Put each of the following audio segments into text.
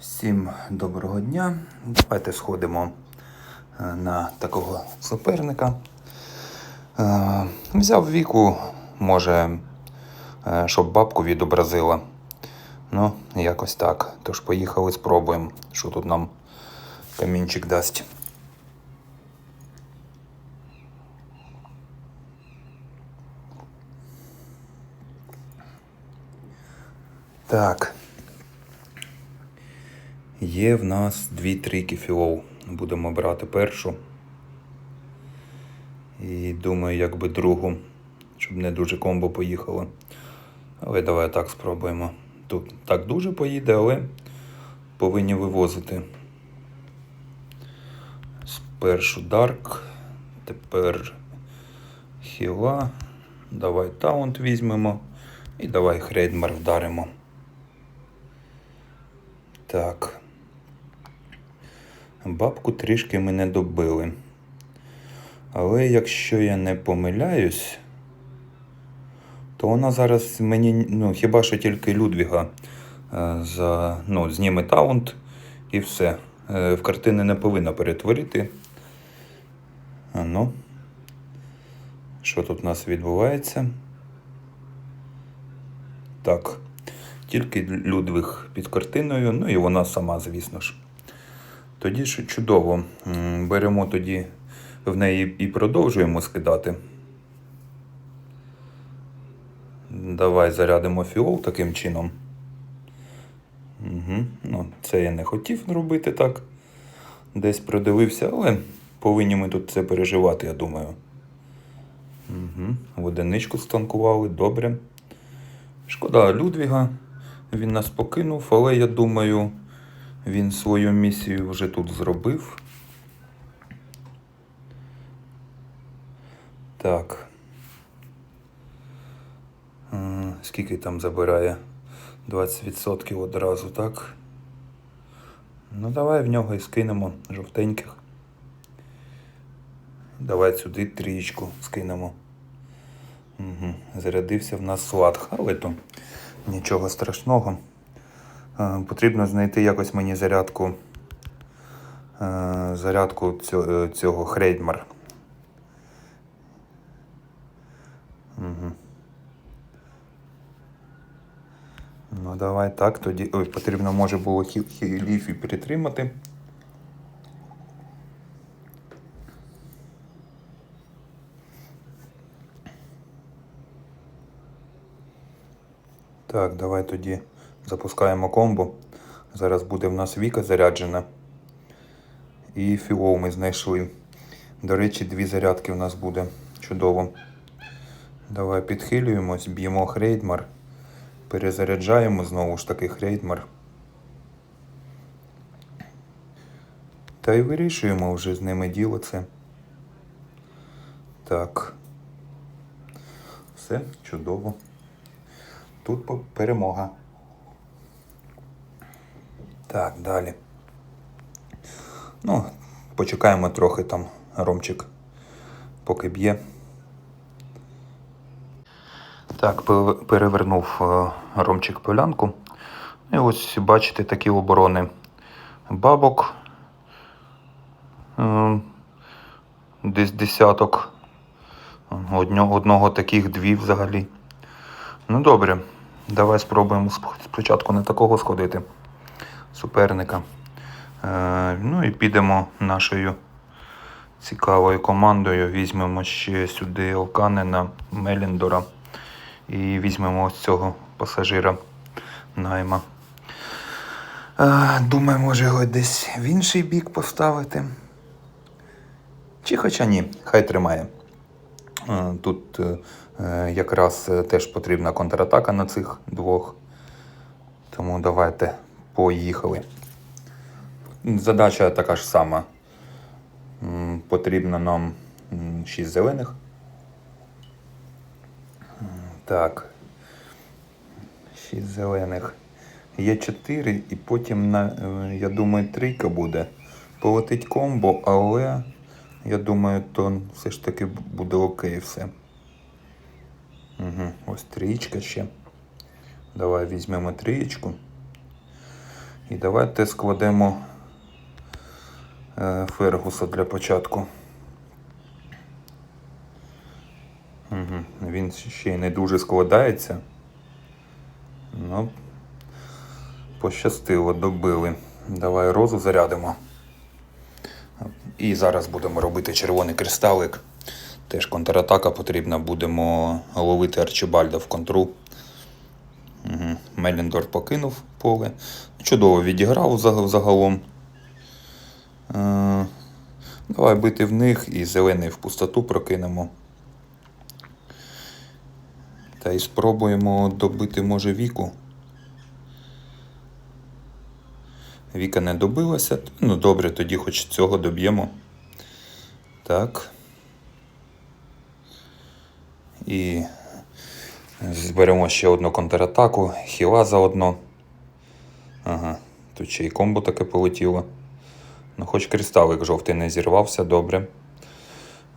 Всім доброго дня. Давайте сходимо е, на такого суперника. Е, Взяв віку, може, е, щоб бабку відобразила. Ну, якось так. Тож поїхали, спробуємо, що тут нам камінчик дасть. Так. Є в нас дві трійки філов. Будемо брати першу. І думаю, якби другу, щоб не дуже комбо поїхало. Але давай так спробуємо. Тут так дуже поїде, але повинні вивозити. Спершу Дарк, тепер Хіла. Давай таунт візьмемо. І давай Хрейдмар вдаримо. Так. Бабку трішки ми не добили. Але якщо я не помиляюсь, то вона зараз мені, ну, хіба що тільки Людвіга е, за, ну, зніме таунт і все. Е, в картини не повинна перетворити. А ну. Що тут у нас відбувається? Так. Тільки Людвиг під картиною, ну і вона сама, звісно ж. Тоді ж чудово. Беремо тоді в неї і продовжуємо скидати. Давай зарядимо фіол таким чином. Угу. Ну, це я не хотів робити так. Десь продивився, але повинні ми тут це переживати, я думаю. Угу. В одиничку станкували, добре. Шкода Людвіга. Він нас покинув, але я думаю, він свою місію вже тут зробив. Так. Е, Скільки там забирає? 20% одразу, так? Ну, давай в нього і скинемо жовтеньких. Давай сюди трієчку скинемо. Угу. Зарядився в нас слад, але то нічого страшного. Е, Потрібно знайти якось мені зарядку. е, Зарядку цього, цього Хрейдмар. Угу. Ну, давай так, тоді. Ой, потрібно може було хі- перетримати. Так, давай тоді запускаємо комбо. Зараз буде в нас Віка заряджена. І філов ми знайшли. До речі, дві зарядки у нас буде. Чудово. Давай підхилюємось, б'ємо Хрейдмар. Перезаряджаємо знову ж таки Хрейдмар. Та й вирішуємо вже з ними діло це. Так. Все, чудово. Тут перемога. Так, далі. Ну, почекаємо трохи там Ромчик, поки б'є. Так, перевернув е, Ромчик полянку. І ось бачите такі оборони бабок. Е, Десь десяток. Одного, одного таких дві взагалі. Ну добре, давай спробуємо спочатку на такого сходити суперника. Е, ну і підемо нашою цікавою командою. Візьмемо ще сюди Алканена, Меліндора і візьмемо ось цього пасажира найма. Е, думаю, може його десь в інший бік поставити. Чи хоча ні, хай тримає. Е, Тут якраз теж потрібна контратака на цих двох. Тому давайте поїхали. Задача така ж сама. Потрібно нам 6 зелених. Так. 6 зелених. Є 4 і потім, на, е, я думаю, трійка буде. Полетить комбо, але я думаю, то все ж таки буде окей все. Угу. Ось трієчка ще. Давай візьмемо трієчку. І давайте складемо е, Фергуса для початку. Угу. Він ще й не дуже складається. Ну, пощастило, добили. Давай розу зарядимо. І зараз будемо робити червоний кристалик. Теж контратака потрібна. Будемо ловити Арчибальда в контру. Меліндор покинув поле. Чудово відіграв заг- загалом. Е, давай бити в них і зелений в пустоту прокинемо. Та й спробуємо добити, може, віку. Віка не добилася. Ну добре, тоді хоч цього доб'ємо. Так. І зберемо ще одну контратаку. Хіла заодно. Ага, тут ще й комбо таке полетіло. Ну, хоч кристалик жовтий не зірвався, добре.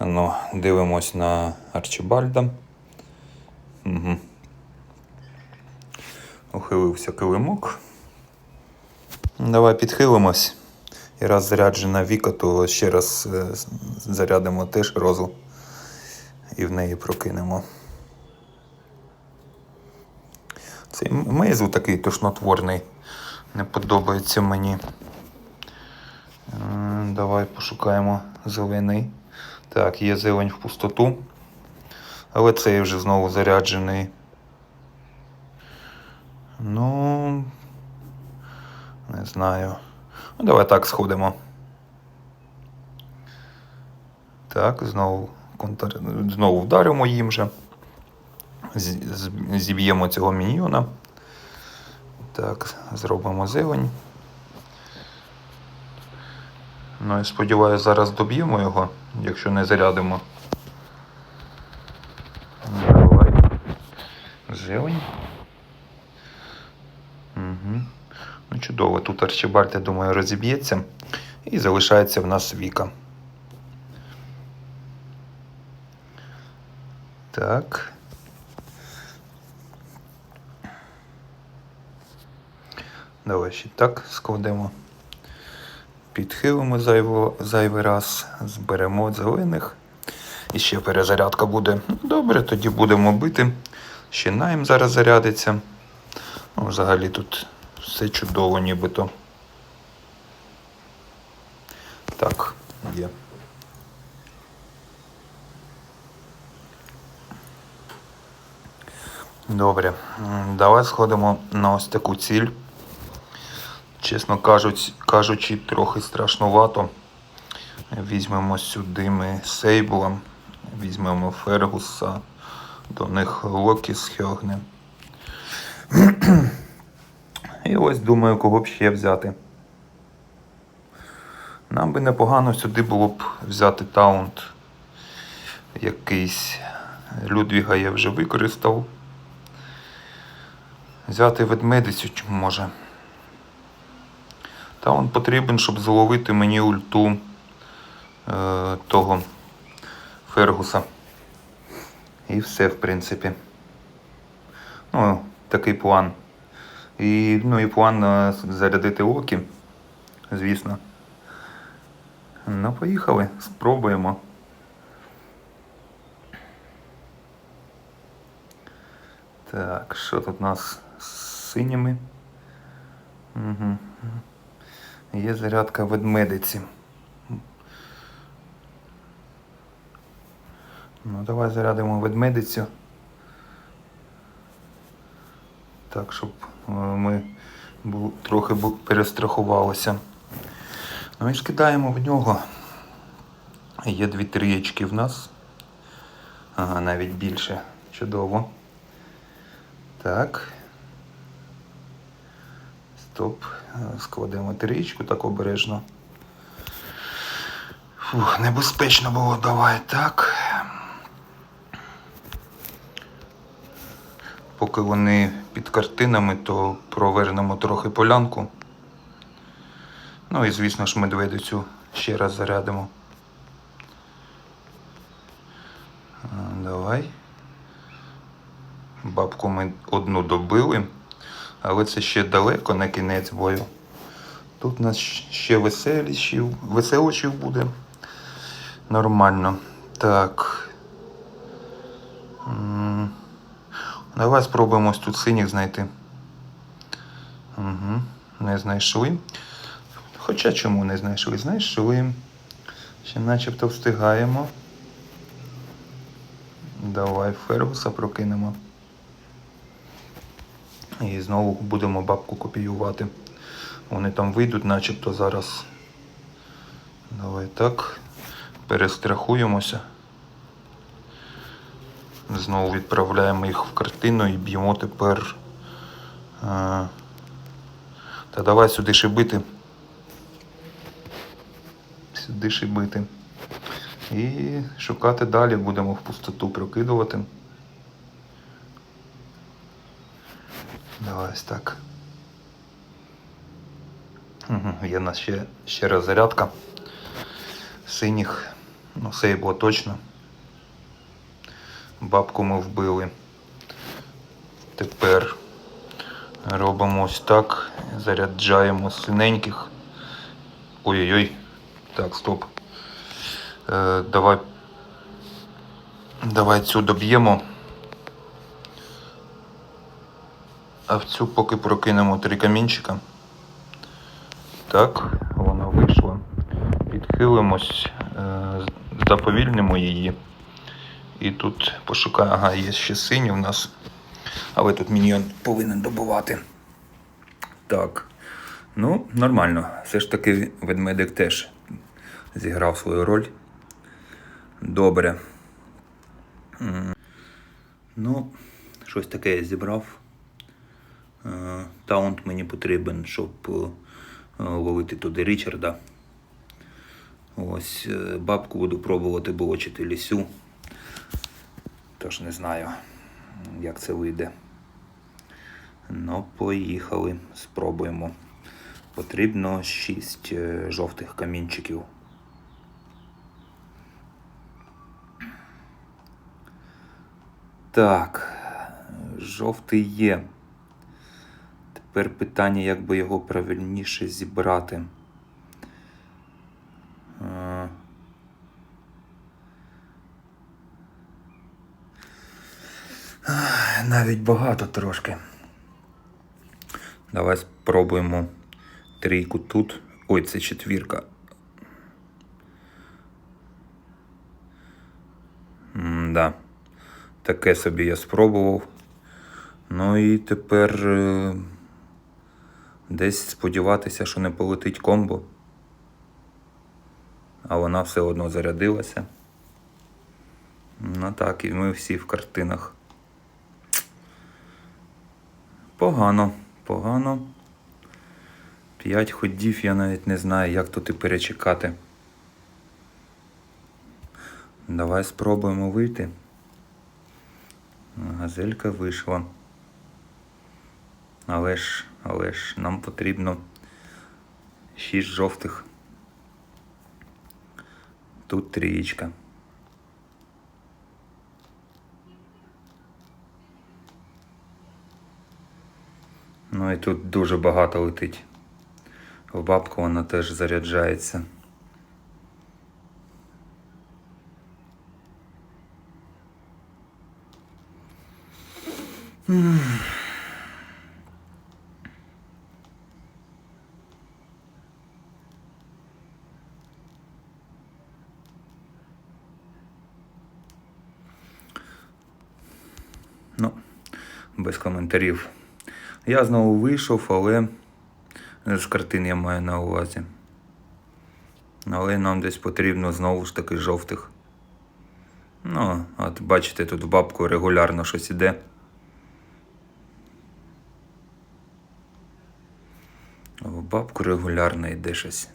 Ну, дивимось на Арчибальда. Угу. Ухилився килимок. Давай підхилимось. І раз заряджена Віка, то ще раз е, зарядимо теж розу і в неї прокинемо. Цей мейзл такий тошнотворний. Не подобається мені. Давай пошукаємо зелений. Так, є зелень в пустоту. Але цей вже знову заряджений. Ну. Не знаю. Ну, давай так сходимо. Так, знову контр... знову вдаримо їм же. Зіб'ємо цього міньйона. Так, зробимо зелень. Ну і сподіваюся, зараз доб'ємо його, якщо не зарядимо. Давай. Зелень. Угу. Ну, чудово. Тут Арчибальд, я думаю, розіб'ється. І залишається в нас Віка. Так. Давай ще так складемо. Підхилимо зайво, зайвий раз, зберемо зелених. І ще перезарядка буде. Ну, Добре, тоді будемо бити. Ще найм зараз зарядиться. Ну, взагалі тут все чудово, нібито. Так, є. Добре. Давай сходимо на ось таку ціль. Чесно кажучи, трохи страшнувато. Візьмемо сюди ми Сейбла, візьмемо Фергуса, до них Локі схягне. І ось думаю, кого б ще взяти. Нам би непогано сюди було б взяти таунт якийсь. Людвіга я вже використав. Взяти ведмедицю може. Таунт потрібен, щоб зловити мені ульту е, того Фергуса. І все, в принципі. Ну, такий план. І, ну, і план е, зарядити окі, звісно. Ну, поїхали, спробуємо. Так, що тут у нас з синіми? Угу. Є зарядка ведмедиці. Ну, давай зарядимо ведмедицю. Так, щоб е, ми трохи перестрахувалися. Ну і скидаємо в нього. Є дві трієчки в нас. Ага, навіть більше. Чудово. Так. Стоп. Е, Складемо трієчку так обережно. Фух, небезпечно було, давай так. Поки вони під картинами, то провернемо трохи полянку. Ну і звісно ж медведицю ще раз зарядимо. Давай. Бабку ми одну добили, але це ще далеко не кінець бою. Тут у нас ще веселощів буде. Нормально. Так. Давай спробуємо ось тут синіх знайти. Угу. Не знайшли. Хоча чому не знайшли? Знайшли. Ще начебто встигаємо. Давай Фергуса прокинемо. І знову будемо бабку копіювати. Вони там вийдуть, начебто зараз. Давай так. Перестрахуємося. Знову відправляємо їх в картину і б'ємо тепер. Та давай сюди шибити. Сюди шибити. І шукати далі будемо в пустоту прокидувати. Давай ось так. Угу, є у нас ще, ще раз зарядка синіх. Ну, сейбло точно. Бабку ми вбили. Тепер робимо ось так. Заряджаємо синеньких. Ой-ой-ой. Так, стоп. Е, давай. Давай цю доб'ємо. А в цю поки прокинемо три камінчика. Так, вона вийшла. Підхилимось, е, заповільнимо її. І тут пошукаємо. Ага, є ще синій в нас. Але тут міньйон повинен добувати. Так. Ну, нормально. Все ж таки ведмедик теж зіграв свою роль. Добре. Ну, щось таке я зібрав. Е, Таунт мені потрібен, щоб е, ловити туди Річарда. Ось е, бабку буду пробувати блочити лісю. Тож не знаю, як це вийде. Ну, поїхали, спробуємо. Потрібно 6 жовтих камінчиків. Так, жовтий є. Тепер питання, як би його правильніше зібрати. Е, Навіть багато трошки. Давай спробуємо трійку тут. Ой, це четвірка. Да. Таке собі я спробував. Ну і тепер е, десь сподіватися, що не полетить комбо. А вона все одно зарядилася. Ну так, і ми всі в картинах. Погано, погано. П'ять ходів я навіть не знаю, як тут і перечекати. Давай спробуємо вийти. Газелька вийшла. Але ж, але ж нам потрібно шість жовтих. Тут трієчка. Ну і тут дуже багато летить. В бабку вона теж заряджається. Ну, без коментарів. Я знову вийшов, але з картин я маю на увазі. Але нам десь потрібно знову ж таки жовтих. Ну, от бачите, тут в бабку регулярно щось іде. В бабку регулярно йде щось.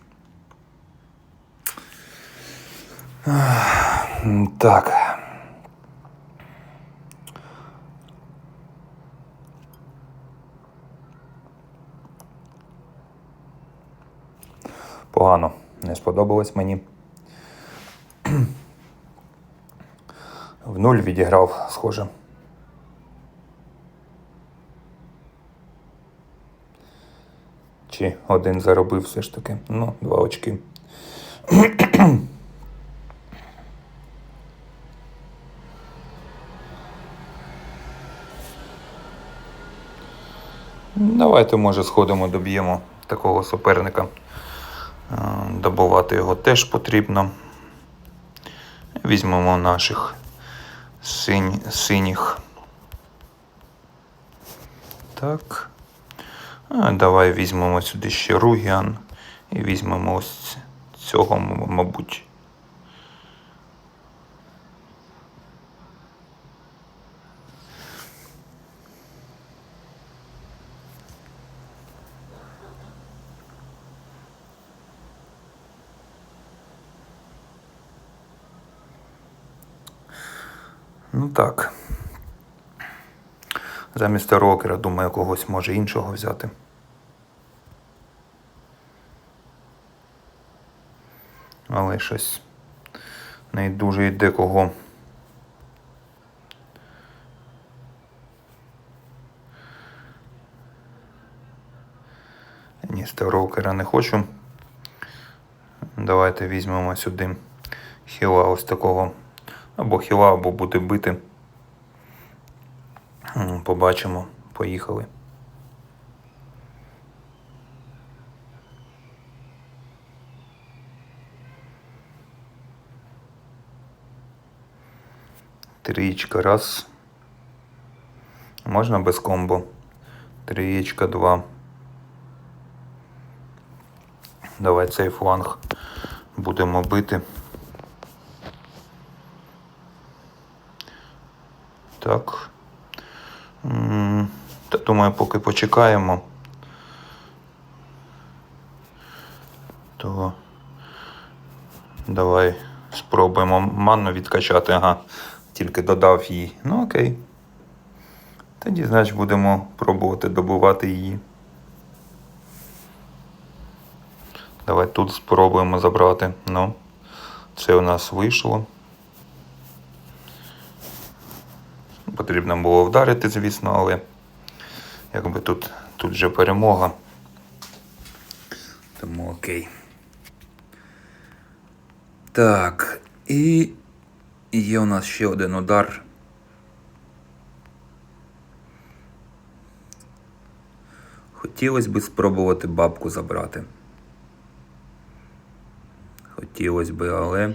Так. Погано. Не сподобалось мені. В нуль відіграв, схоже. Чи один заробив все ж таки? Ну, два очки. Давайте, може, сходимо, доб'ємо такого суперника. Добувати його теж потрібно. Візьмемо наших синь, синіх. Так. Давай візьмемо сюди ще Ругіан. І візьмемо ось цього, мабуть. Ну так. Замість рокера, думаю, когось може іншого взяти. Але щось не дуже йде кого. Ні, рокера не хочу. Давайте візьмемо сюди хіла ось такого. Або хіла, або буде бити. Побачимо. Поїхали. Трієчка раз. Можна без комбо. Трієчка два. Давай цей фланг будемо бити. Так. Та думаю, поки почекаємо. То давай спробуємо манну відкачати. Ага, тільки додав їй. Ну окей. Тоді, значить, будемо пробувати добувати її. Давай тут спробуємо забрати. Ну, це у нас вийшло. Потрібно було вдарити, звісно, але якби тут, тут вже перемога. Тому окей. Так, і є у нас ще один удар. Хотілося б спробувати бабку забрати. Хотілося б, але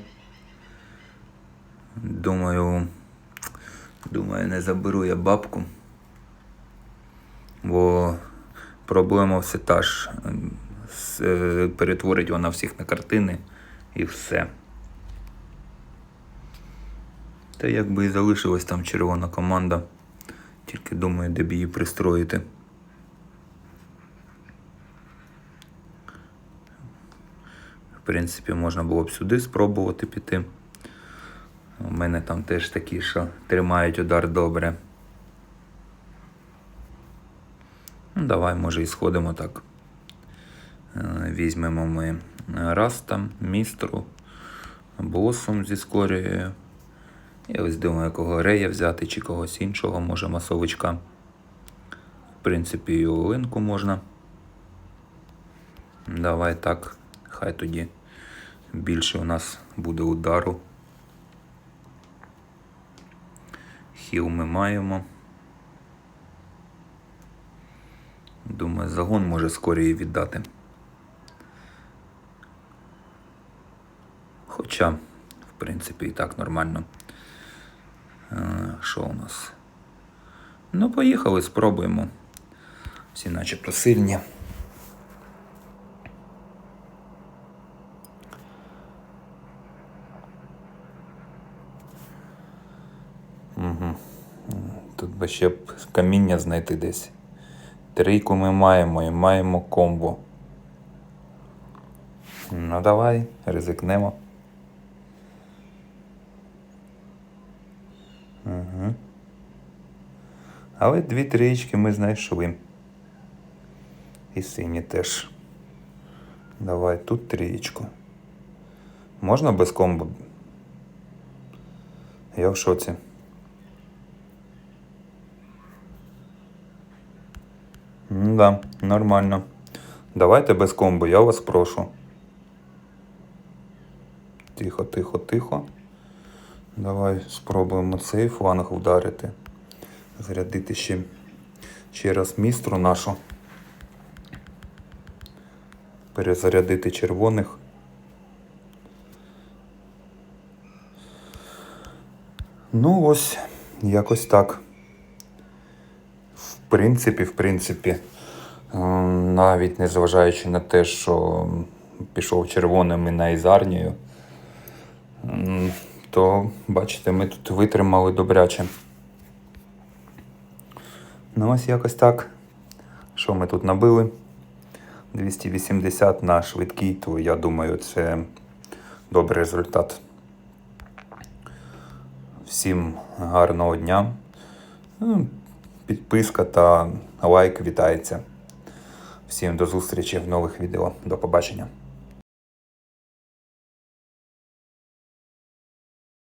думаю, думаю, не заберу я бабку. Бо проблема все та ж. Е, Перетворить вона всіх на картини і все. Та якби і залишилась там червона команда. Тільки думаю, де б її пристроїти. В принципі, можна було б сюди спробувати піти. У мене там теж такі, що тримають удар добре. Ну, давай, може, і сходимо так. Е, Візьмемо ми Раста, Містру, Блосом зі скорією. Я ось думаю, кого Рея взяти чи когось іншого, може масовичка. В принципі, і Оленку можна. Давай так. Хай тоді більше у нас буде удару. Хіл ми маємо. Думаю, загон може скоріше віддати. Хоча, в принципі, і так нормально. Е, Що у нас? Ну, поїхали, спробуємо. Всі начебто сильні. Угу. Тут ще каміння знайти десь. Трійку ми маємо і маємо комбо. Ну давай, ризикнемо. Угу. Але дві трієчки ми знайшли. І сині теж. Давай тут трієчку. Можна без комбо? Я в шоці. Ну да, нормально. Давайте без комбо, я вас прошу. Тихо, тихо, тихо. Давай спробуємо цей фланг вдарити. Зарядити ще раз містру нашу. Перезарядити червоних. Ну ось, якось так. Принципі, в принципі, ем, навіть незважаючи на те, що пішов червоним і на Ізарнію, то бачите, ми тут витримали добряче. Ну, ось якось так. Що ми тут набили? 280 на швидкий, то я думаю, це добрий результат. Всім гарного дня. Підписка та лайк вітається. Всім до зустрічі в нових відео. До побачення.